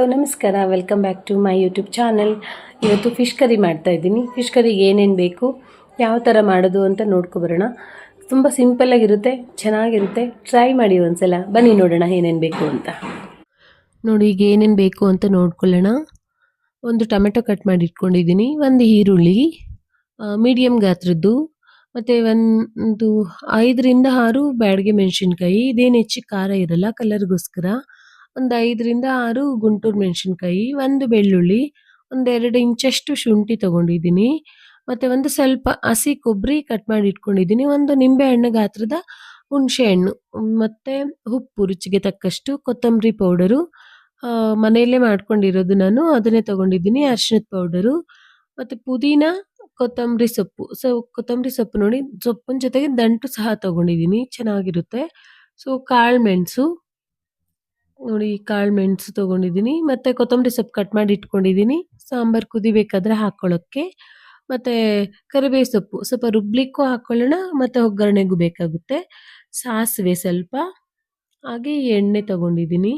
Hello ನಮಸ್ಕಾರ. Welcome back to my YouTube channel ಇವತ್ತು fish curry ಮಾಡ್ತಾ ಇದ್ದೀನಿ. ಫಿಶ್ ಕರಿಗೆ ಏನೇನು ಬೇಕು, ಯಾವ ಥರ ಮಾಡೋದು ಅಂತ ನೋಡ್ಕೊಬರೋಣ. ತುಂಬ ಸಿಂಪಲ್ಲಾಗಿರುತ್ತೆ ಚೆನ್ನಾಗಿರುತ್ತೆ. ಟ್ರೈ ಮಾಡಿ ಒಂದ್ಸಲ. ಬನ್ನಿ ನೋಡೋಣ ಏನೇನು ಬೇಕು ಅಂತ. ನೋಡಿ, ಈಗ ಏನೇನು ಬೇಕು ಅಂತ ನೋಡ್ಕೊಳ್ಳೋಣ. ಒಂದು ಟೊಮೆಟೊ ಕಟ್ ಮಾಡಿ ಇಟ್ಕೊಂಡಿದ್ದೀನಿ. ಒಂದು ಈರುಳ್ಳಿ ಮೀಡಿಯಮ್ ಗಾತ್ರದ್ದು, ಮತ್ತು ಒಂದು ಐದರಿಂದ ಆರು ಬ್ಯಾಡಗೆ ಮೆಣಸಿನ್ಕಾಯಿ. ಇದೇನು ಹೆಚ್ಚು ಖಾರ ಇರಲ್ಲ ಕಲರ್ಗೋಸ್ಕರ ಒಂದು ಐದರಿಂದ ಆರು ಗುಂಟೂರು ಮೆಣಸಿನ್ಕಾಯಿ, ಒಂದು ಬೆಳ್ಳುಳ್ಳಿ ಒಂದೆರಡು ಇಂಚಷ್ಟು ಶುಂಠಿ ತಗೊಂಡಿದ್ದೀನಿ. ಮತ್ತು ಒಂದು ಸ್ವಲ್ಪ ಹಸಿ ಕೊಬ್ಬರಿ ಕಟ್ ಮಾಡಿ ಇಟ್ಕೊಂಡಿದ್ದೀನಿ. ಒಂದು ನಿಂಬೆ ಹಣ್ಣು ಗಾತ್ರದ ಹುಣಸೆ ಹಣ್ಣು. ಮತ್ತು ಉಪ್ಪು, ರುಚಿಗೆ ತಕ್ಕಷ್ಟು ಕೊತ್ತಂಬರಿ ಪೌಡರು ಮನೆಯಲ್ಲೇ ಮಾಡ್ಕೊಂಡಿರೋದು ನಾನು. ಅದನ್ನೇ ತಗೊಂಡಿದ್ದೀನಿ ಅರ್ಶಿನದ ಪೌಡರು. ಮತ್ತು ಪುದೀನ, ಕೊತ್ತಂಬರಿ ಸೊಪ್ಪು. ಸೊ, ಕೊತ್ತಂಬರಿ ಸೊಪ್ಪು ನೋಡಿ, ಸೊಪ್ಪಿನ ಜೊತೆಗೆ ದಂಟು ಸಹ ತಗೊಂಡಿದ್ದೀನಿ. ಚೆನ್ನಾಗಿರುತ್ತೆ. ಸೊ, ಕಾಳು ಮೆಣಸು ನೋಡಿ ಕಾಳು ಮೆಣಸು ತೊಗೊಂಡಿದ್ದೀನಿ. ಮತ್ತು ಕೊತ್ತಂಬರಿ ಸೊಪ್ಪು ಕಟ್ ಮಾಡಿ ಇಟ್ಕೊಂಡಿದ್ದೀನಿ. ಸಾಂಬಾರು ಕುದಿಬೇಕಾದ್ರೆ ಹಾಕ್ಕೊಳ್ಳೋಕ್ಕೆ ಮತ್ತು ಕರಿಬೇವು ಸೊಪ್ಪು, ಸ್ವಲ್ಪ ರುಬ್ಲಿಕ್ಕೂ ಹಾಕ್ಕೊಳ್ಳೋಣ ಮತ್ತು ಒಗ್ಗರಣೆಗೂ ಬೇಕಾಗುತ್ತೆ. ಸಾಸಿವೆ ಸ್ವಲ್ಪ. ಹಾಗೆ ಎಣ್ಣೆ ತೊಗೊಂಡಿದ್ದೀನಿ.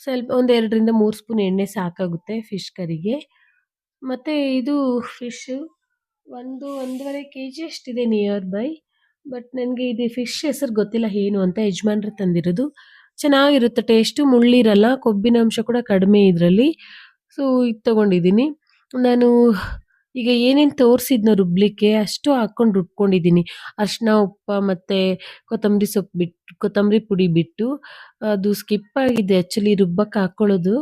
ಸ್ವಲ್ಪ ಒಂದು ಎರಡರಿಂದ ಮೂರು ಸ್ಪೂನ್ ಎಣ್ಣೆ ಸಾಕಾಗುತ್ತೆ ಫಿಶ್ ಕರಿಗೆ. ಮತ್ತು ಇದು ಫಿಶ್ಶು ಒಂದು ಒಂದೂವರೆ ಕೆ ಜಿ ಅಷ್ಟಿದೆ ನಿಯರ್ ಬೈ ಬಟ್ ನನಗೆ ಇದು ಫಿಶ್ ಹೆಸರು ಗೊತ್ತಿಲ್ಲ, ಏನು ಅಂತ ಯಜಮಾನ್ರು ತಂದಿರೋದು. ಚೆನ್ನಾಗಿರುತ್ತೆ ಟೇಸ್ಟು ಮುಳ್ಳಿರಲ್ಲ, ಕೊಬ್ಬಿನ ಅಂಶ ಕೂಡ ಕಡಿಮೆ ಇದರಲ್ಲಿ. ಸೊ ಇದು ತೊಗೊಂಡಿದ್ದೀನಿ ನಾನು ಈಗ ಏನೇನು ತೋರಿಸಿದ್ನೋ ರುಬ್ಲಿಕ್ಕೆ ಅಷ್ಟು ಹಾಕ್ಕೊಂಡು ರುಬ್ಕೊಂಡಿದ್ದೀನಿ ಅರಿಶಿನ ಉಪ್ಪು ಮತ್ತು ಕೊತ್ತಂಬರಿ ಸೊಪ್ಪು ಬಿಟ್ಟು ಕೊತ್ತಂಬರಿ ಪುಡಿ ಬಿಟ್ಟು. ಅದು ಸ್ಕಿಪ್ ಆಗಿದೆ ಆ್ಯಕ್ಚುಲಿ ರುಬ್ಬಕ್ಕೆ ಹಾಕ್ಕೊಳ್ಳೋದು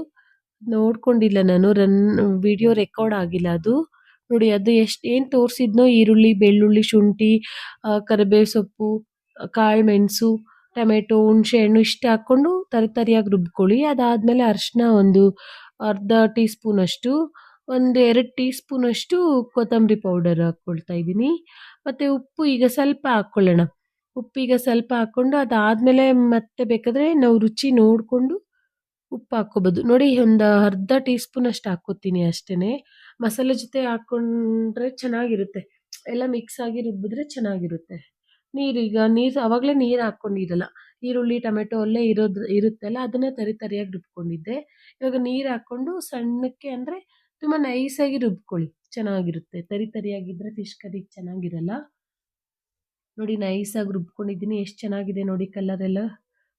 ನೋಡ್ಕೊಂಡಿಲ್ಲ ನಾನು, ರನ್ ವಿಡಿಯೋ ರೆಕಾರ್ಡ್ ಆಗಿಲ್ಲ ಅದು. ನೋಡಿ, ಅದು ಎಷ್ಟು, ಏನು ತೋರಿಸಿದ್ನೋ ಈರುಳ್ಳಿ, ಬೆಳ್ಳುಳ್ಳಿ, ಶುಂಠಿ ಕರಿಬೇವು ಸೊಪ್ಪು, ಕಾಳು ಮೆಣಸು ಟೊಮೆಟೊ, ಹುಣಸೆ ಹಣ್ಣು ಇಷ್ಟು ಹಾಕ್ಕೊಂಡು ತರಿ ತರಿಯಾಗಿ ರುಬ್ಕೊಳ್ಳಿ. ಅದಾದಮೇಲೆ ಅರಿಶಿನ ಒಂದು ಅರ್ಧ ಟೀ ಸ್ಪೂನಷ್ಟು ಒಂದು ಎರಡು ಟೀ ಸ್ಪೂನಷ್ಟು ಕೊತ್ತಂಬರಿ ಪೌಡರ್ ಹಾಕ್ಕೊಳ್ತಾ ಇದ್ದೀನಿ. ಮತ್ತು ಉಪ್ಪು ಈಗ ಸ್ವಲ್ಪ ಹಾಕ್ಕೊಳ್ಳೋಣ. ಉಪ್ಪು ಈಗ ಸ್ವಲ್ಪ ಹಾಕ್ಕೊಂಡು ಅದಾದಮೇಲೆ ಮತ್ತೆ ಬೇಕಾದರೆ ನಾವು ರುಚಿ ನೋಡಿಕೊಂಡು ಉಪ್ಪು ಹಾಕ್ಕೋಬೋದು. ನೋಡಿ, ಒಂದು ಅರ್ಧ ಟೀ ಸ್ಪೂನಷ್ಟು ಹಾಕ್ಕೋತೀನಿ ಅಷ್ಟೇ ಮಸಾಲೆ ಜೊತೆ ಹಾಕ್ಕೊಂಡ್ರೆ ಚೆನ್ನಾಗಿರುತ್ತೆ. ಎಲ್ಲ ಮಿಕ್ಸ್ ಆಗಿ ರುಬ್ಬಿದ್ರೆ ಚೆನ್ನಾಗಿರುತ್ತೆ. ನೀರೀಗ ನೀರು ಅವಾಗಲೇ ನೀರು ಹಾಕ್ಕೊಂಡಿರಲ್ಲ ಈರುಳ್ಳಿ, ಟೊಮೆಟೊ ಅಲ್ಲೇ ಇರೋದು ಇರುತ್ತಲ್ಲ, ಅದನ್ನೇ ತರಿ ತರಿಯಾಗಿ ರುಬ್ಕೊಂಡಿದ್ದೆ. ಇವಾಗ ನೀರು ಹಾಕ್ಕೊಂಡು ಸಣ್ಣಕ್ಕೆ ಅಂದರೆ ತುಂಬ ನೈಸಾಗಿ ರುಬ್ಕೊಳ್ಳಿ. ಚೆನ್ನಾಗಿರುತ್ತೆ. ತರಿ ತರಿಯಾಗಿದ್ದರೆ ಫಿಶ್ ಕರಿ ಚೆನ್ನಾಗಿರಲ್ಲ. ನೋಡಿ ನೈಸಾಗಿ ರುಬ್ಕೊಂಡಿದ್ದೀನಿ. ಎಷ್ಟು ಚೆನ್ನಾಗಿದೆ ನೋಡಿ ಕಲರೆಲ್ಲ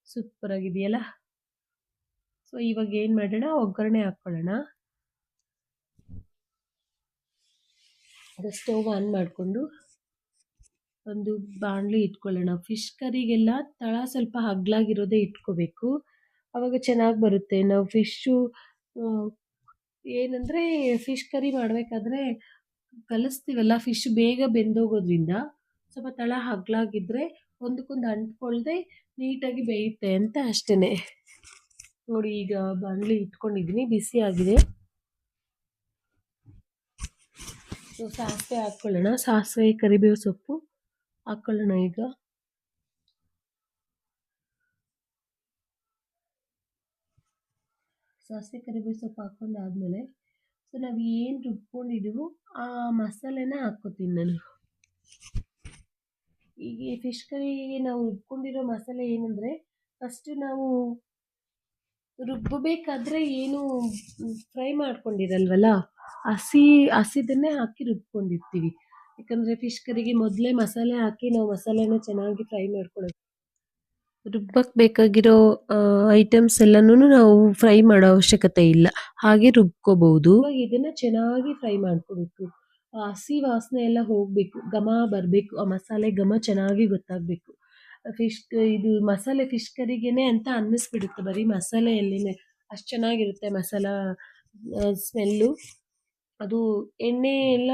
ಸೂಪರಾಗಿದೆಯಲ್ಲ ಸೊ ಇವಾಗ ಏನು ಮಾಡೋಣ? ಒಗ್ಗರಣೆ ಹಾಕ್ಕೊಳ್ಳೋಣ ಅದು ಸ್ಟವ್ ಆನ್ ಮಾಡಿಕೊಂಡು ಒಂದು ಬಾಣಲಿ ಇಟ್ಕೊಳ್ಳೋಣ. ಫಿಶ್ ಕರಿಗೆಲ್ಲ ತಳ ಸ್ವಲ್ಪ ಹಗ್ಲಾಗಿರೋದೇ ಇಟ್ಕೋಬೇಕು. ಆವಾಗ ಚೆನ್ನಾಗಿ ಬರುತ್ತೆ. ನಾವು ಫಿಶ್ಶು ಏನಂದರೆ ಫಿಶ್ ಕರಿ ಮಾಡಬೇಕಾದ್ರೆ ಕಲಿಸ್ತೀವಲ್ಲ ಫಿಶ್ ಬೇಗ ಬೆಂದೋಗೋದ್ರಿಂದ ಸ್ವಲ್ಪ ತಳ ಹಗ್ಲಾಗಿದ್ದರೆ ಒಂದಕ್ಕೊಂದು ಅಂಟ್ಕೊಳ್ಳದೆ ನೀಟಾಗಿ ಬೇಯುತ್ತೆ ಅಂತ ಅಷ್ಟೇ ನೋಡಿ ಈಗ ಬಾಣಲಿ ಇಟ್ಕೊಂಡಿದ್ದೀನಿ ಬಿಸಿ ಆಗಿದೆ. ಸಾಸಿವೆ ಹಾಕ್ಕೊಳ್ಳೋಣ. ಸಾಸಿವೆ, ಕರಿಬೇವು ಸೊಪ್ಪು. ಹಾಕ್ಕೊಳ್ಳೋಣ ಈಗ? ಸಾಸಿವೆ ಕರಿಬೇವು ಸೊಪ್ಪು ಹಾಕ್ಕೊಂಡಾದ್ಮೇಲೆ ಸೊ ನಾವು ಏನು ರುಬ್ಕೊಂಡಿದ್ದೀವೋ ಆ ಮಸಾಲೆನ ಹಾಕೋತೀನಿ ನಾನು. ಈಗ ಫಿಶ್ ಕರಿಗೆ ನಾವು ರುಬ್ಕೊಂಡಿರೋ ಮಸಾಲೆ ಏನಂದರೆ ಫಸ್ಟು ನಾವು ರುಬ್ಬಬೇಕಾದ್ರೆ ಏನು ಫ್ರೈ ಮಾಡ್ಕೊಂಡಿರಲ್ವಲ್ಲ? ಹಸಿ, ಹಸಿದನ್ನೇ ಹಾಕಿ ರುಬ್ಕೊಂಡಿರ್ತೀವಿ. ಯಾಕಂದರೆ ಫಿಶ್ ಕರಿಗೆ ಮೊದಲೇ ಮಸಾಲೆ ಹಾಕಿ ನಾವು ಮಸಾಲೆನ ಚೆನ್ನಾಗಿ ಫ್ರೈ ಮಾಡ್ಕೊಳ್ಳೋದು ರುಬ್ಬಕ್ಕೆ ಬೇಕಾಗಿರೋ ಐಟಮ್ಸ್ ಎಲ್ಲನೂ ನಾವು ಫ್ರೈ ಮಾಡೋ ಅವಶ್ಯಕತೆ ಇಲ್ಲ. ಹಾಗೆ ರುಬ್ಕೋಬಹುದು. ಇದನ್ನು ಚೆನ್ನಾಗಿ ಫ್ರೈ ಮಾಡ್ಕೋಬೇಕು. ಹಸಿ ವಾಸನೆ ಎಲ್ಲ ಹೋಗಬೇಕು. ಘಮ ಬರಬೇಕು. ಆ ಮಸಾಲೆ ಘಮ ಚೆನ್ನಾಗಿ ಗೊತ್ತಾಗಬೇಕು. ಫಿಶ್ ಇದು ಮಸಾಲೆ ಫಿಶ್ ಕರಿಗೇನೆ ಅಂತ ಅನ್ನಿಸ್ಬಿಡುತ್ತೆ. ಬರೀ ಮಸಾಲೆಯಲ್ಲಿನೇ ಅಷ್ಟು ಚೆನ್ನಾಗಿರುತ್ತೆ ಮಸಾಲ ಸ್ಮೆಲ್ಲು ಅದು ಎಣ್ಣೆ ಎಲ್ಲ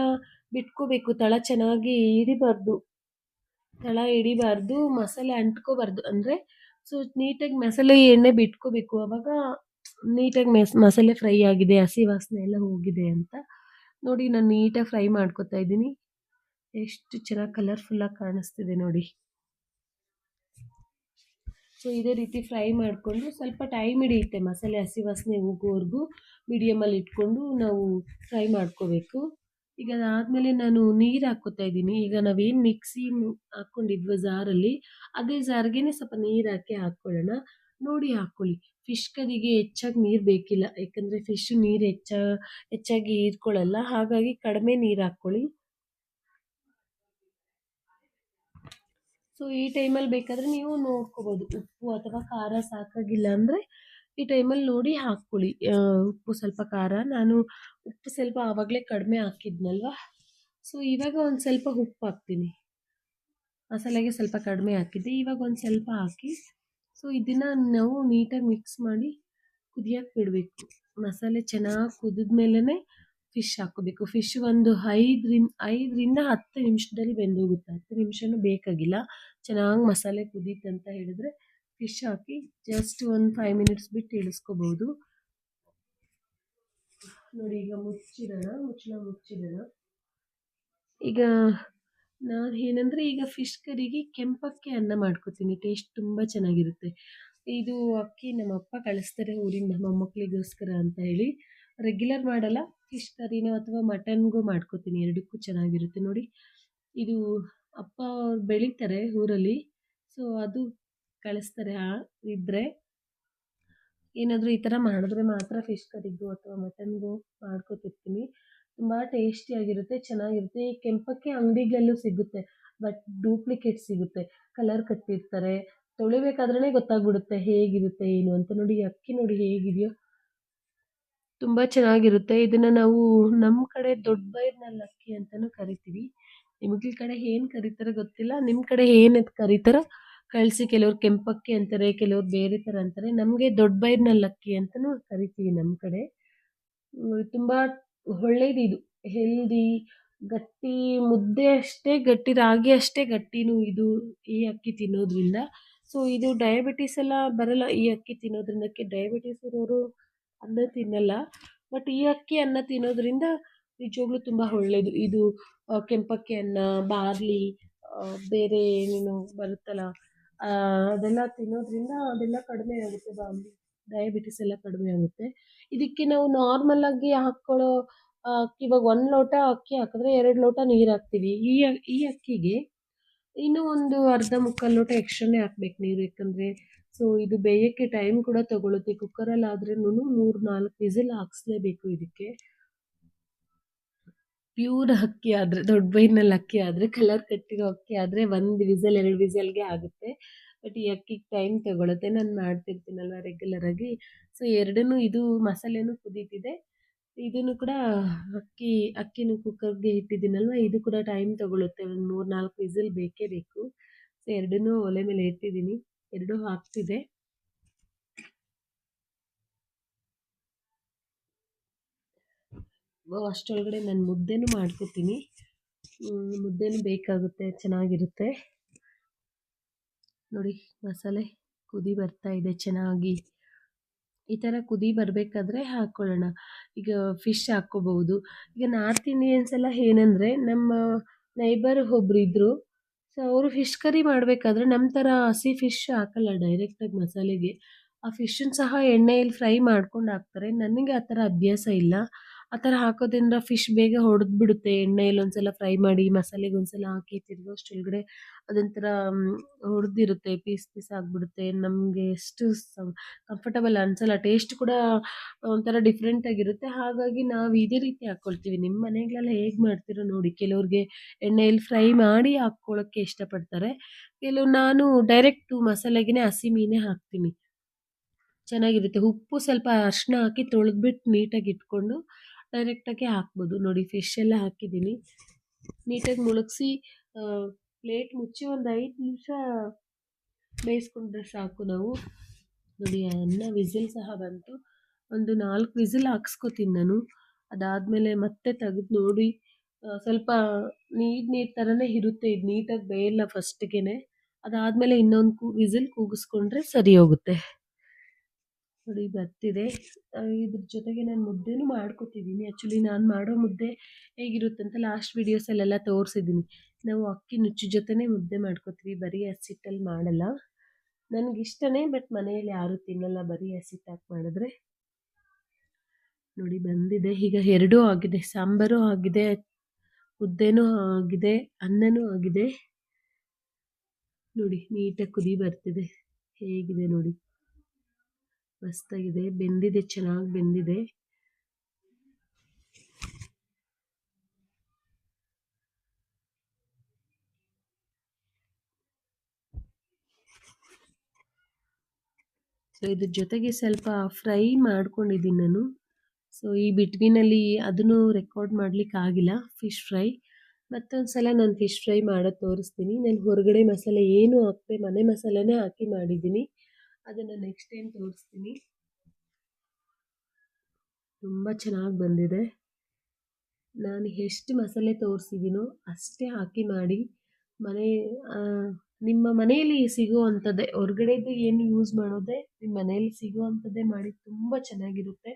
ಬಿಟ್ಕೋಬೇಕು. ತಳ ಚೆನ್ನಾಗಿ ಹಿಡಿಬಾರ್ದು. ತಳ ಹಿಡಿಬಾರ್ದು, ಮಸಾಲೆ ಅಂಟ್ಕೋಬಾರ್ದು. ಅಂದರೆ ಸೊ ನೀಟಾಗಿ ಮಸಾಲೆ ಎಣ್ಣೆ ಬಿಟ್ಕೋಬೇಕು. ಅವಾಗ ನೀಟಾಗಿ ಮೆಸ್, ಮಸಾಲೆ ಫ್ರೈ ಆಗಿದೆ, ಹಸಿ ವಾಸನೆ ಎಲ್ಲ ಹೋಗಿದೆ ಅಂತ ನೋಡಿ ನಾನು ನೀಟಾಗಿ ಫ್ರೈ ಮಾಡ್ಕೊತಾ ಇದ್ದೀನಿ. ಎಷ್ಟು ಚೆನ್ನಾಗಿ ಕಲರ್ಫುಲ್ಲಾಗಿ ಕಾಣಿಸ್ತಿದೆ ನೋಡಿ. ಸೊ ಇದೇ ರೀತಿ ಫ್ರೈ ಮಾಡಿಕೊಂಡು ಸ್ವಲ್ಪ ಟೈಮ್ ಹಿಡಿಯುತ್ತೆ. ಮಸಾಲೆ, ಹಸಿ ವಾಸನೆ ಹೋಗೋವರೆಗೂ ಮೀಡಿಯಮಲ್ಲಿ ಇಟ್ಕೊಂಡು ನಾವು ಫ್ರೈ ಮಾಡ್ಕೋಬೇಕು. ಈಗ ಅದಾದಮೇಲೆ ನಾನು ನೀರು ಹಾಕ್ಕೋತಾ ಇದ್ದೀನಿ. ಈಗ ನಾವೇನು ಮಿಕ್ಸಿ ಹಾಕ್ಕೊಂಡಿದ್ವಿ ಜಾರಲ್ಲಿ, ಅದೇ ಜಾರ್ಗೆ ಸ್ವಲ್ಪ ನೀರು ಹಾಕಿ ಹಾಕ್ಕೊಳ್ಳೋಣ. ನೋಡಿ ಹಾಕ್ಕೊಳ್ಳಿ. ಫಿಶ್ ಕರಿಗೆ ಹೆಚ್ಚಾಗಿ ನೀರು ಬೇಕಿಲ್ಲ. ಯಾಕಂದರೆ ಫಿಶ್ ನೀರು ಹೆಚ್ಚ, ಹೆಚ್ಚಾಗಿ ಹೀರ್ಕೊಳ್ಳಲ್ಲ ಹಾಗಾಗಿ ಕಡಿಮೆ ನೀರು ಹಾಕ್ಕೊಳ್ಳಿ. ಸೊ ಈ ಟೈಮಲ್ಲಿ ಬೇಕಾದರೆ ನೀವು ನೋಡ್ಕೋಬೋದು. ಉಪ್ಪು ಅಥವಾ ಖಾರ ಸಾಕಾಗಿಲ್ಲ ಅಂದರೆ ಈ ಟೈಮಲ್ಲಿ ನೋಡಿ ಹಾಕ್ಕೊಳ್ಳಿ. ಉಪ್ಪು ಸ್ವಲ್ಪ ಖಾರ. ನಾನು ಉಪ್ಪು ಸ್ವಲ್ಪ ಆವಾಗಲೇ ಕಡಿಮೆ ಹಾಕಿದ್ನಲ್ವ? ಸೊ ಇವಾಗ ಒಂದು ಸ್ವಲ್ಪ ಉಪ್ಪು ಹಾಕ್ತೀನಿ. ಮಸಾಲೆಗೆ ಸ್ವಲ್ಪ ಕಡಿಮೆ ಹಾಕಿದ್ದೆ. ಇವಾಗ ಒಂದು ಸ್ವಲ್ಪ ಹಾಕಿ ಸೊ ಇದನ್ನು ನಾವು ನೀಟಾಗಿ ಮಿಕ್ಸ್ ಮಾಡಿ ಕುದಿಯಕ್ಕೆ ಬಿಡಬೇಕು. ಮಸಾಲೆ ಚೆನ್ನಾಗಿ ಕುದಿದ ಮೇಲೇ ಫಿಶ್ ಹಾಕೋಬೇಕು ಫಿಶ್ ಒಂದು ಐದರಿಂದ ಐದರಿಂದ ಹತ್ತು ನಿಮಿಷದಲ್ಲಿ ಬೆಂದೋಗುತ್ತೆ. ಹತ್ತು ನಿಮಿಷನೂ ಬೇಕಾಗಿಲ್ಲ. ಚೆನ್ನಾಗಿ ಮಸಾಲೆ ಕುದೀತಂತ ಹೇಳಿದ್ರೆ ಫಿಶ್ ಹಾಕಿ ಜಸ್ಟ್ ಒಂದು ಫೈವ್ ಮಿನಿಟ್ಸ್ ಬಿಟ್ಟು ಇಳಿಸ್ಕೋಬೋದು. ನೋಡಿ, ಈಗ ಮುಚ್ಚಿಡೋಣ, ಮುಚ್ಚಳ ಮುಚ್ಚಿಡೋಣ. ಈಗ ನಾನು ಏನಂದರೆ ಈಗ ಫಿಶ್ ಕರಿಗೆ ಕೆಂಪಕ್ಕೆ ಅನ್ನ ಮಾಡ್ಕೋತೀನಿ ಟೇಸ್ಟ್ ತುಂಬ ಚೆನ್ನಾಗಿರುತ್ತೆ. ಇದು ಅಕ್ಕಿ ನಮ್ಮ ಅಪ್ಪ ಕಳಿಸ್ತಾರೆ ಊರಿಂದ ಮೊಮ್ಮಕ್ಕಳಿಗೋಸ್ಕರ ಅಂತ ಹೇಳಿ. ರೆಗ್ಯುಲರ್ ಮಾಡಲ್ಲ ಫಿಶ್ ಕರಿನೋ ಅಥವಾ ಮಟನ್ಗೂ ಮಾಡ್ಕೋತೀನಿ, ಎರಡಕ್ಕೂ ಚೆನ್ನಾಗಿರುತ್ತೆ. ನೋಡಿ, ಇದು ಅಪ್ಪ ಅವ್ರು ಬೆಳೀತಾರೆ ಊರಲ್ಲಿ ಸೊ ಅದು ಕಳಿಸ್ತಾರೆ. ಆ ಇದ್ದರೆ ಏನಾದರೂ ಈ ಥರ ಮಾಡಿದ್ರೆ ಮಾತ್ರ ಫಿಶ್ ಕರಿಗೂ ಅಥವಾ ಮಟನ್ಗೂ ಮಾಡ್ಕೊತಿರ್ತೀನಿ. ತುಂಬ ಟೇಸ್ಟಿಯಾಗಿರುತ್ತೆ ಚೆನ್ನಾಗಿರುತ್ತೆ. ಈ ಕೆಂಪಕ್ಕೆ ಅಂಗಡಿಗಳಲ್ಲೂ ಸಿಗುತ್ತೆ ಬಟ್ ಡೂಪ್ಲಿಕೇಟ್ ಸಿಗುತ್ತೆ. ಕಲರ್ ಕಟ್ಟಿರ್ತಾರೆ. ತೊಳಿಬೇಕಾದ್ರೆ ಗೊತ್ತಾಗ್ಬಿಡುತ್ತೆ ಹೇಗಿರುತ್ತೆ, ಏನು ಅಂತ ನೋಡಿ, ಅಕ್ಕಿ ನೋಡಿ ಹೇಗಿದೆಯೋ. ತುಂಬ ಚೆನ್ನಾಗಿರುತ್ತೆ. ಇದನ್ನು ನಾವು ನಮ್ಮ ಕಡೆ ದೊಡ್ಡ ಬೈರ್ನಲ್ಲಿ ಅಕ್ಕಿ ಅಂತಲೂ ಕರಿತೀವಿ. ನಿಮಗೆ ಈ ಕಡೆ ಏನು ಕರೀತಾರೆ ಗೊತ್ತಿಲ್ಲ. ನಿಮ್ಮ ಕಡೆ ಏನಂತ ಕರೀತಾರೋ ಕಳಿಸಿ ಕೆಲವ್ರು ಕೆಂಪಕ್ಕಿ ಅಂತಾರೆ, ಕೆಲವ್ರು ಬೇರೆ ಥರ ಅಂತಾರೆ, ನಮಗೆ ದೊಡ್ಡ ಬೈರ್ನಲ್ಲಿ ಅಕ್ಕಿ ಅಂತಲೂ ಕರಿತೀವಿ ನಮ್ಮ ಕಡೆ. ತುಂಬ ಒಳ್ಳೇದು ಇದು. ಹೆಲ್ದಿ, ಗಟ್ಟಿ, ಮುದ್ದೆ ಅಷ್ಟೇ, ಗಟ್ಟಿ ರಾಗಿ ಅಷ್ಟೇ ಗಟ್ಟಿನೂ ಇದು ಈ ಅಕ್ಕಿ ತಿನ್ನೋದ್ರಿಂದ. ಸೊ ಇದು ಡಯಾಬಿಟೀಸ್ ಎಲ್ಲ ಬರಲ್ಲ, ಈ ಅಕ್ಕಿ ತಿನ್ನೋದ್ರಿಂದಕ್ಕೆ ಡಯಾಬಿಟೀಸ್ ಇರೋರು ಅನ್ನ ತಿನ್ನಲ್ಲ. ಬಟ್ ಈ ಅಕ್ಕಿ ಅನ್ನ ತಿನ್ನೋದ್ರಿಂದ ನಿಜವಾಗ್ಲೂ ತುಂಬ ಒಳ್ಳೆಯದು ಇದು ಕೆಂಪಕ್ಕಿ ಅನ್ನ, ಬಾರ್ಲಿ ಬೇರೆ ಏನೇನು ಬರುತ್ತಲ್ಲ ಅದೆಲ್ಲ ತಿನ್ನೋದ್ರಿಂದ ಅದೆಲ್ಲ ಕಡಿಮೆ ಆಗುತ್ತೆ ಡಯಾಬಿಟಿಸ್ ಎಲ್ಲ ಕಡಿಮೆ ಆಗುತ್ತೆ. ಇದಕ್ಕೆ ನಾವು ನಾರ್ಮಲ್ ಆಗಿ ಹಾಕ್ಕೊಳ್ಳೋ ಅಕ್ಕಿ ಇವಾಗ ಒಂದು ಲೋಟ ಅಕ್ಕಿ ಹಾಕಿದ್ರೆ ಎರಡು ಲೋಟ ನೀರು ಹಾಕ್ತೀವಿ. ಈ ಈ ಅಕ್ಕಿಗೆ ಇನ್ನೂ ಒಂದು ಅರ್ಧ ಮುಕ್ಕಾಲು ಲೋಟ ಎಕ್ಸ್ಟ್ರಾನೇ ಹಾಕ್ಬೇಕು ನೀರು. ಯಾಕಂದರೆ ಸೊ ಇದು ಬೇಯೋಕ್ಕೆ ಟೈಮ್ ಕೂಡ ತಗೊಳುತ್ತೆ. ಕುಕ್ಕರಲ್ಲಿ ಆದ್ರೂ ಮೂರು ನಾಲ್ಕು ವಿಸಿಲ್ ಹಾಕ್ಸ್ಲೇಬೇಕು ಇದಕ್ಕೆ. ಪ್ಯೂರ್ ಅಕ್ಕಿ ಆದರೆ, ದೊಡ್ಡ ಬೈನಲ್ಲಿ ಅಕ್ಕಿ ಆದರೆ ಕಲರ್ ಕಟ್ಟಿರೋ ಅಕ್ಕಿ ಆದರೆ ಒಂದು ವಿಸಲ್, ಎರಡು ವಿಸಲ್ಗೆ ಆಗುತ್ತೆ. ಬಟ್ ಈ ಅಕ್ಕಿಗೆ ಟೈಮ್ ತಗೊಳುತ್ತೆ. ನಾನು ಮಾಡ್ತಿರ್ತೀನಲ್ವ ರೆಗ್ಯುಲರಾಗಿ ಸೊ ಎರಡನ್ನೂ ಇದು ಮಸಾಲೆನೂ ಕುದೀತಿದೆ. ಇದನ್ನು ಕೂಡ ಅಕ್ಕಿ, ಅಕ್ಕಿನೂ ಕುಕ್ಕರ್ಗೆ ಇಟ್ಟಿದ್ದೀನಲ್ವ? ಇದು ಕೂಡ ಟೈಮ್ ತಗೊಳುತ್ತೆ. ಒಂದು ಮೂರು ನಾಲ್ಕು ವಿಸಿಲ್ ಬೇಕೇ ಬೇಕು. ಸೊ ಎರಡನ್ನೂ ಒಲೆ ಮೇಲೆ ಇಟ್ಟಿದ್ದೀನಿ. ಎರಡೂ ಹಾಕ್ತಿದೆ. ಅಷ್ಟೊಳಗಡೆ ನಾನು ಮುದ್ದೆನೂ ಮಾಡ್ಕೊತೀನಿ. ಮುದ್ದೆನೂ ಬೇಕಾಗುತ್ತೆ. ಚೆನ್ನಾಗಿರುತ್ತೆ. ನೋಡಿ ಮಸಾಲೆ ಕುದಿ ಬರ್ತಾ ಇದೆ ಚೆನ್ನಾಗಿ. ಈ ಥರ ಕುದಿ ಬರಬೇಕಾದ್ರೆ ಹಾಕ್ಕೊಳ್ಳೋಣ ಈಗ ಫಿಶ್ ಹಾಕ್ಕೋಬಹುದು. ಈಗ ನಾರ್ತ್ ಇಂಡಿಯನ್ಸ್ ಎಲ್ಲ ಏನಂದರೆ ನಮ್ಮ ನೈಬರ್ ಒಬ್ರು ಇದ್ದರು ಸೊ ಅವರು ಫಿಶ್ ಕರಿ ಮಾಡಬೇಕಾದ್ರೆ ನಮ್ಮ ಥರ ಹಸಿ ಫಿಶ್ ಹಾಕಲ್ಲ ಡೈರೆಕ್ಟಾಗಿ ಮಸಾಲೆಗೆ. ಆ ಫಿಶನ್ನು ಸಹ ಎಣ್ಣೆಯಲ್ಲಿ ಫ್ರೈ ಮಾಡ್ಕೊಂಡು ಹಾಕ್ತಾರೆ. ನನಗೆ ಆ ಥರ ಅಭ್ಯಾಸ ಇಲ್ಲ. ಆ ಥರ ಹಾಕೋದ್ರಿಂದ ಫಿಶ್ ಬೇಗ ಹೊಡೆದು ಬಿಡುತ್ತೆ. ಎಣ್ಣೆಯಲ್ಲಿ ಒಂದ್ಸಲ ಫ್ರೈ ಮಾಡಿ, ಮಸಾಲೆಗೆ ಒಂದ್ಸಲ ಹಾಕಿ ತಿರ್ಗೋಷ್ಟೊಳಗಡೆ ಅದೊಂಥರ ಹೊಡೆದಿರುತ್ತೆ, ಪೀಸ್ ಪೀಸ್ ಆಗಿಬಿಡುತ್ತೆ. ನಮಗೆ ಎಷ್ಟು ಕಂಫರ್ಟಬಲ್ ಅನ್ಸಲ್ಲ. ಟೇಸ್ಟ್ ಕೂಡ ಒಂಥರ ಡಿಫ್ರೆಂಟ್ ಆಗಿರುತ್ತೆ. ಹಾಗಾಗಿ ನಾವು ಇದೇ ರೀತಿ ಹಾಕ್ಕೊಳ್ತೀವಿ ನಿಮ್ಮ ಮನೆಗಳೆಲ್ಲ ಹೇಗೆ ಮಾಡ್ತೀರೋ ನೋಡಿ. ಕೆಲವ್ರಿಗೆ ಎಣ್ಣೆಯಲ್ಲಿ ಫ್ರೈ ಮಾಡಿ ಹಾಕ್ಕೊಳ್ಳೋಕ್ಕೆ ಇಷ್ಟಪಡ್ತಾರೆ. ಕೆಲವು, ನಾನು ಡೈರೆಕ್ಟು ಮಸಾಲೆಗೆ ಹಸಿ ಮೀನೇ ಹಾಕ್ತೀನಿ. ಚೆನ್ನಾಗಿರುತ್ತೆ. ಉಪ್ಪು ಸ್ವಲ್ಪ ಅರಿಶಿನ ಹಾಕಿ ತೊಳೆದ್ಬಿಟ್ಟು ನೀಟಾಗಿ ಇಟ್ಕೊಂಡು ಡೈರೆಕ್ಟಾಗಿ ಹಾಕ್ಬೋದು. ನೋಡಿ ಫಿಶ್ ಎಲ್ಲ ಹಾಕಿದ್ದೀನಿ. ನೀಟಾಗಿ ಮುಳುಗಿಸಿ ಪ್ಲೇಟ್ ಮುಚ್ಚಿ ಒಂದು ಐದು ನಿಮಿಷ ಬೇಯಿಸ್ಕೊಂಡ್ರೆ ಸಾಕು ನಾವು. ನೋಡಿ ಅನ್ನ ವಿಸಿಲ್ ಸಹ ಬಂತು. ಒಂದು ನಾಲ್ಕು ವಿಸಿಲ್ ಹಾಕ್ಸ್ಕೊತೀನಿ ನಾನು. ಅದಾದಮೇಲೆ ಮತ್ತೆ ತೆಗೆದು ನೋಡಿ ಸ್ವಲ್ಪ ನೀರು ನೀರು ಥರನೇ ಇರುತ್ತೆ. ಇದು ನೀಟಾಗಿ ಬೇಯಲ್ಲ ಫಸ್ಟಿಗೆ ಅದಾದಮೇಲೆ ಇನ್ನೊಂದು ಕೂ, ವಿಸಿಲ್ ಕೂಗಿಸ್ಕೊಂಡ್ರೆ ಸರಿ ಹೋಗುತ್ತೆ. ನೋಡಿ ಬರ್ತಿದೆ. ಇದ್ರ ಜೊತೆಗೆ ನಾನು ಮುದ್ದೆನೂ ಮಾಡ್ಕೊತಿದ್ದೀನಿ ಆ್ಯಕ್ಚುಲಿ ನಾನು ಮಾಡೋ ಮುದ್ದೆ ಹೇಗಿರುತ್ತೆ ಅಂತ ಲಾಸ್ಟ್ ವೀಡಿಯೋಸಲ್ಲೆಲ್ಲ ತೋರಿಸಿದ್ದೀನಿ ನಾವು ಅಕ್ಕಿ ನುಚ್ಚು ಜೊತೆನೇ ಮುದ್ದೆ ಮಾಡ್ಕೊತೀವಿ. ಬರೀ ಹಸಿಟ್ಟಲ್ಲಿ ಮಾಡಲ್ಲ. ನನಗಿಷ್ಟನೇ ಬಟ್ ಮನೆಯಲ್ಲಿ ಯಾರೂ ತಿನ್ನಲ್ಲ. ಬರೀ ಹಸಿಟ್ಟು ಹಾಕಿ ಮಾಡಿದ್ರೆ ನೋಡಿ ಬಂದಿದೆ. ಈಗ ಎರಡೂ ಆಗಿದೆ. ಸಾಂಬಾರು ಆಗಿದೆ. ಮುದ್ದೆನೂ ಆಗಿದೆ. ಅನ್ನನೂ ಆಗಿದೆ. ನೋಡಿ, ನೀಟಾಗಿ ಕುದಿ ಬರ್ತಿದೆ. ಹೇಗಿದೆ ನೋಡಿ. ಮಸ್ತಾಗಿದೆ, ಬೆಂದಿದೆ, ಚೆನ್ನಾಗಿ ಬೆಂದಿದೆ. ಸೊ ಇದ್ರ ಜೊತೆಗೆ ಸ್ವಲ್ಪ ಫ್ರೈ ಮಾಡ್ಕೊಂಡಿದ್ದೀನಿ ನಾನು. ಸೊ ಈ ಬಿಟ್ವಿನಲ್ಲಿ ಅದನ್ನು ರೆಕಾರ್ಡ್ ಮಾಡ್ಲಿಕ್ಕೆ ಆಗಿಲ್ಲ ಫಿಶ್ ಫ್ರೈ ಮತ್ತೊಂದು ಸಲ ನಾನು ಫಿಶ್ ಫ್ರೈ ಮಾಡೋದು ತೋರಿಸ್ತೀನಿ. ನಾನು ಹೊರಗಡೆ ಮಸಾಲೆ ಏನು ಹಾಕ್ತೆ ಮನೆ ಮಸಾಲೆನೇ ಹಾಕಿ ಮಾಡಿದ್ದೀನಿ. ಅದನ್ನು ನೆಕ್ಸ್ಟ್ ಟೈಮ್ ತೋರಿಸ್ತೀನಿ. ತುಂಬ ಚೆನ್ನಾಗಿ ಬಂದಿದೆ. ನಾನು ಎಷ್ಟು ಮಸಾಲೆ ತೋರಿಸಿದ್ದೀನೋ ಅಷ್ಟೇ ಹಾಕಿ ಮಾಡಿ ಮನೆ ನಿಮ್ಮ ಮನೆಯಲ್ಲಿ ಸಿಗುವಂಥದ್ದೇ ಹೊರ್ಗಡೆದು ಏನು ಯೂಸ್ ಮಾಡೋದೇ, ನಿಮ್ಮ ಮನೆಯಲ್ಲಿ ಸಿಗುವಂಥದ್ದೇ ಮಾಡಿ ತುಂಬ ಚೆನ್ನಾಗಿರುತ್ತೆ.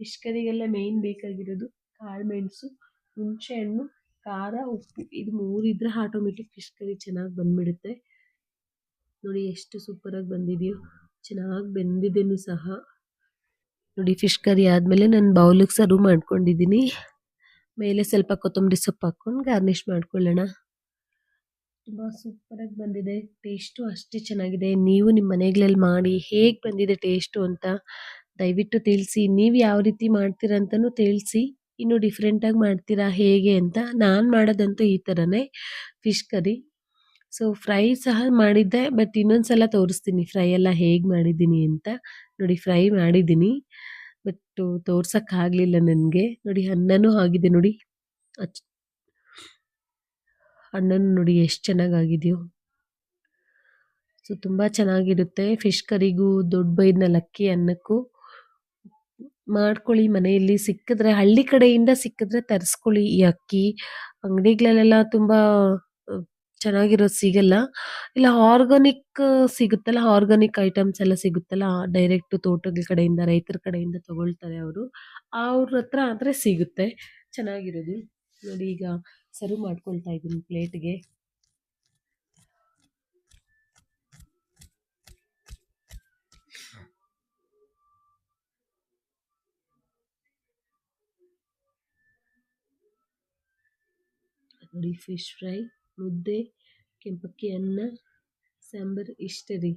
ಫಿಶ್ ಕರಿಗೆಲ್ಲ ಮೇಯ್ನ್ ಬೇಕಾಗಿರೋದು ಕಾಳು ಮೆಣಸು ಹುಣಸೆಹಣ್ಣು ಖಾರ, ಉಪ್ಪು. ಇದು ಮೂರಿದ್ರೆ ಆಟೋಮೆಟಿಕ್ ಫಿಶ್ ಕರಿ ಚೆನ್ನಾಗಿ ಬಂದ್ಬಿಡುತ್ತೆ. ನೋಡಿ ಎಷ್ಟು ಸೂಪರಾಗಿ ಬಂದಿದೆಯೋ. ಚೆನ್ನಾಗಿ ಬೆಂದಿದೆಯೂ ಸಹ. ನೋಡಿ ಫಿಶ್ ಕರಿ ಆದಮೇಲೆ ನಾನು ಬೌಲಿಗೆ ಸರ್ವ್ ಮಾಡ್ಕೊಂಡಿದ್ದೀನಿ. ಮೇಲೆ ಸ್ವಲ್ಪ ಕೊತ್ತಂಬರಿ ಸೊಪ್ಪು ಹಾಕ್ಕೊಂಡು ಗಾರ್ನಿಷ್ ಮಾಡ್ಕೊಳ್ಳೋಣ. ತುಂಬ ಸೂಪರಾಗಿ ಬಂದಿದೆ. ಟೇಸ್ಟು ಅಷ್ಟೇ ಚೆನ್ನಾಗಿದೆ. ನೀವು ನಿಮ್ಮ ಮನೆಗಳಲ್ಲಿ ಮಾಡಿ ಹೇಗೆ ಬಂದಿದೆ ಟೇಸ್ಟು ಅಂತ ದಯವಿಟ್ಟು ತಿಳಿಸಿ. ನೀವು ಯಾವ ರೀತಿ ಮಾಡ್ತೀರಾ ಅಂತಲೂ ತಿಳಿಸಿ. ಇನ್ನು ಡಿಫ್ರೆಂಟಾಗಿ ಮಾಡ್ತೀರಾ ಹೇಗೆ ಅಂತ ನಾನು ಮಾಡೋದಂತೂ ಈ ಥರನೇ ಫಿಶ್ ಕರಿ ಸೊ ಫ್ರೈ ಸಹ ಮಾಡಿದ್ದೆ ಬಟ್ ಇನ್ನೊಂದು ಸಲ ತೋರಿಸ್ತೀನಿ. ಫ್ರೈ ಎಲ್ಲ ಹೇಗೆ ಮಾಡಿದ್ದೀನಿ ಅಂತ. ನೋಡಿ ಫ್ರೈ ಮಾಡಿದ್ದೀನಿ ಬಟ್ ತೋರ್ಸೋಕ್ಕಾಗಲಿಲ್ಲ ನನಗೆ. ನೋಡಿ ಅನ್ನನೂ ಆಗಿದೆ ನೋಡಿ. ಅಚ್ ಅನ್ನನೂ ನೋಡಿ ಎಷ್ಟು ಚೆನ್ನಾಗಾಗಿದೆಯೋ. ಸೊ ತುಂಬ ಚೆನ್ನಾಗಿರುತ್ತೆ. ಫಿಶ್ ಕರಿಗೂ ದೊಡ್ಡ ಬೈದನ್ನ ಅಕ್ಕಿ ಅನ್ನಕ್ಕೂ. ಮಾಡ್ಕೊಳ್ಳಿ, ಮನೆಯಲ್ಲಿ ಸಿಕ್ಕಿದ್ರೆ, ಹಳ್ಳಿ ಕಡೆಯಿಂದ ಸಿಕ್ಕಿದ್ರೆ ತರಿಸ್ಕೊಳ್ಳಿ ಈ ಅಕ್ಕಿ. ಅಂಗಡಿಗಳಲ್ಲೆಲ್ಲ ತುಂಬ ಚೆನ್ನಾಗಿರೋದು ಸಿಗಲ್ಲ. ಇಲ್ಲ ಆರ್ಗಾನಿಕ್ ಸಿಗುತ್ತಲ್ಲ ಆರ್ಗಾನಿಕ್ ಐಟಮ್ಸ್ ಎಲ್ಲ ಸಿಗುತ್ತಲ್ಲ ಡೈರೆಕ್ಟ್ ತೋಟಗಳ ಕಡೆಯಿಂದ, ರೈತರ ಕಡೆಯಿಂದ ತಗೊಳ್ತಾರೆ ಅವರು. ಅವ್ರ ಹತ್ರ ಆದರೆ ಸಿಗುತ್ತೆ. ಚೆನ್ನಾಗಿರೋದು. ನೋಡಿ ಈಗ ಸರ್ವ್ ಮಾಡ್ಕೊಳ್ತಾ ಇದ್ದೀನಿ ಪ್ಲೇಟ್ಗೆ ನೋಡಿ ಫಿಶ್ ಫ್ರೈ ಮುದ್ದೆ, ಕೆಂಪಕ್ಕಿ, ಅನ್ನ, ಸಾಂಬಾರು ಇಷ್ಟ ರೀ.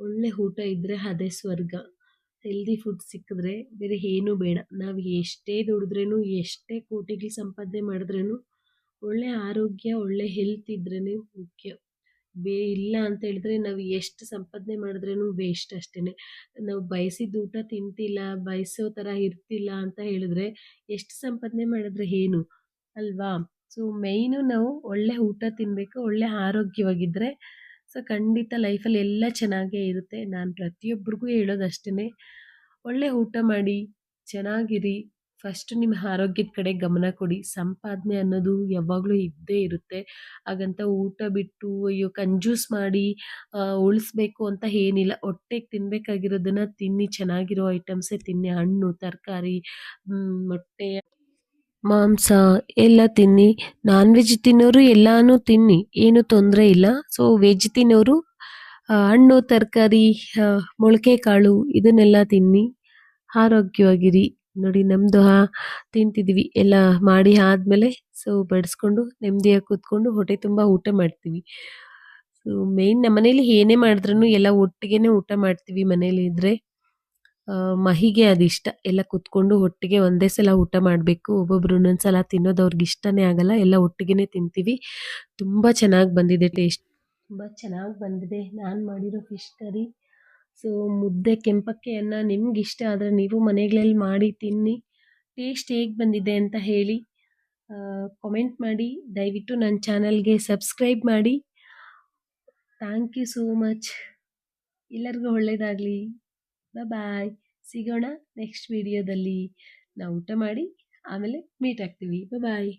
ಒಳ್ಳೆ ಊಟ ಇದ್ದರೆ ಅದೇ ಸ್ವರ್ಗ. ಹೆಲ್ದಿ ಫುಡ್ ಸಿಕ್ಕಿದ್ರೆ ಬೇರೆ ಏನೂ ಬೇಡ. ನಾವು ಎಷ್ಟೇ ದುಡಿದ್ರೂ ಎಷ್ಟೇ ಕೋಟಿಗಳು ಸಂಪಾದನೆ ಮಾಡಿದ್ರೂ ಒಳ್ಳೆ ಆರೋಗ್ಯ, ಒಳ್ಳೆ ಹೆಲ್ತ್ ಇದ್ರೇ ಮುಖ್ಯ. ಬೇ ಇಲ್ಲ ಅಂತ ಹೇಳಿದ್ರೆ ನಾವು ಎಷ್ಟು ಸಂಪಾದನೆ ಮಾಡಿದ್ರೂ ವೇಸ್ಟ್ ಅಷ್ಟೇ ನಾವು ಬಯಸಿದ ಊಟ ತಿಂತಿಲ್ಲ, ಬಯಸೋ ಥರ ಇರ್ತಿಲ್ಲ ಅಂತ ಹೇಳಿದ್ರೆ ಎಷ್ಟು ಸಂಪಾದನೆ ಮಾಡಿದ್ರೆ ಏನು? ಅಲ್ವಾ? ಸೊ ಮೇಯ್ನು ನಾವು ಒಳ್ಳೆ ಊಟ ತಿನ್ನಬೇಕು ಒಳ್ಳೆ ಆರೋಗ್ಯವಾಗಿದ್ದರೆ ಸೊ ಖಂಡಿತ ಲೈಫಲ್ಲಿ ಎಲ್ಲ ಚೆನ್ನಾಗೇ ಇರುತ್ತೆ. ನಾನು ಪ್ರತಿಯೊಬ್ಬರಿಗೂ ಹೇಳೋದು ಅಷ್ಟೇ ಒಳ್ಳೆ ಊಟ ಮಾಡಿ, ಚೆನ್ನಾಗಿರಿ. ಫಸ್ಟ್ ನಿಮ್ಮ ಆರೋಗ್ಯದ ಕಡೆ ಗಮನ ಕೊಡಿ. ಸಂಪಾದನೆ ಅನ್ನೋದು ಯಾವಾಗಲೂ ಇದ್ದೇ ಇರುತ್ತೆ. ಹಾಗಂತ ಊಟ ಬಿಟ್ಟು, ಅಯ್ಯೋ, ಕಂಜೂಸ್ ಮಾಡಿ ಉಳಿಸ್ಬೇಕು ಅಂತ ಏನಿಲ್ಲ. ಹೊಟ್ಟೆಗೆ ತಿನ್ನಬೇಕಾಗಿರೋದನ್ನು ತಿನ್ನಿ. ಚೆನ್ನಾಗಿರೋ ಐಟಮ್ಸೇ ತಿನ್ನಿ. ಹಣ್ಣು, ತರಕಾರಿ ಮೊಟ್ಟೆ. ಮಾಂಸ ಎಲ್ಲ ತಿನ್ನಿ. ನಾನ್ ವೆಜ್ ತಿನ್ನೋರು ಎಲ್ಲಾನು ತಿನ್ನಿ. ಏನು ತೊಂದರೆ ಇಲ್ಲ. ಸೊ ವೆಜ್ ತಿನ್ನೋರು ಹಣ್ಣು, ತರಕಾರಿ ಮೊಳಕೆ ಕಾಳು ಇದನ್ನೆಲ್ಲ ತಿನ್ನಿ. ಆರೋಗ್ಯವಾಗಿರಿ. ನೋಡಿ ನಮ್ಮದು ತಿಂತಿದ್ವಿ. ಎಲ್ಲ ಮಾಡಿ ಆದಮೇಲೆ ಸೊ ಬಡಿಸ್ಕೊಂಡು ನೆಮ್ಮದಿಯಾಗಿ ಕೂತ್ಕೊಂಡು ಹೊಟ್ಟೆ ತುಂಬ ಊಟ ಮಾಡ್ತೀವಿ. ಸೊ ಮೇಯ್ನ್ ನಮ್ಮ ಮನೇಲಿ ಏನೇ ಮಾಡಿದ್ರೂ ಎಲ್ಲ ಒಟ್ಟಿಗೆ ಊಟ ಮಾಡ್ತೀವಿ ಮನೇಲಿ ಇದ್ದರೆ ಮಹಿಗೆ ಅದಿಷ್ಟ. ಎಲ್ಲ ಕುತ್ಕೊಂಡು ಒಟ್ಟಿಗೆ ಒಂದೇ ಸಲ ಊಟ ಮಾಡಬೇಕು. ಒಬ್ಬೊಬ್ರು ಒಂದೊಂದು ಸಲ ತಿನ್ನೋದು ಅವ್ರಿಗೆ ಇಷ್ಟನೇ ಆಗಲ್ಲ. ಎಲ್ಲ ಒಟ್ಟಿಗೆ ತಿಂತೀವಿ. ತುಂಬ ಚೆನ್ನಾಗಿ ಬಂದಿದೆ ಟೇಸ್ಟ್. ತುಂಬ ಚೆನ್ನಾಗಿ ಬಂದಿದೆ. ನಾನು ಮಾಡಿರೋ ಫಿಶ್ ಕರಿ. ಸೊ, ಮುದ್ದೆ ಕೆಂಪಕ್ಕೆ ಅನ್ನ ನಿಮ್ಗೆ ಇಷ್ಟ ಆದರೆ ನೀವು ಮನೆಗಳಲ್ಲಿ ಮಾಡಿ ತಿನ್ನಿ. ಟೇಸ್ಟ್ ಹೇಗೆ ಬಂದಿದೆ ಅಂತ ಹೇಳಿ ಕಾಮೆಂಟ್ ಮಾಡಿ. ದಯವಿಟ್ಟು ನನ್ನ ಚಾನಲ್ಗೆ ಸಬ್ಸ್ಕ್ರೈಬ್ ಮಾಡಿ. Thank you so much. ಎಲ್ಲರಿಗೂ ಒಳ್ಳೆಯದಾಗಲಿ ಬಾಯ್ ಸಿಗೋಣ ನೆಕ್ಸ್ಟ್ ವಿಡಿಯೋದಲ್ಲಿ ನಾವು ಊಟ ಮಾಡಿ ಆಮೇಲೆ ಮೀಟ್ ಆಗ್ತೀವಿ. ಬಾಯ್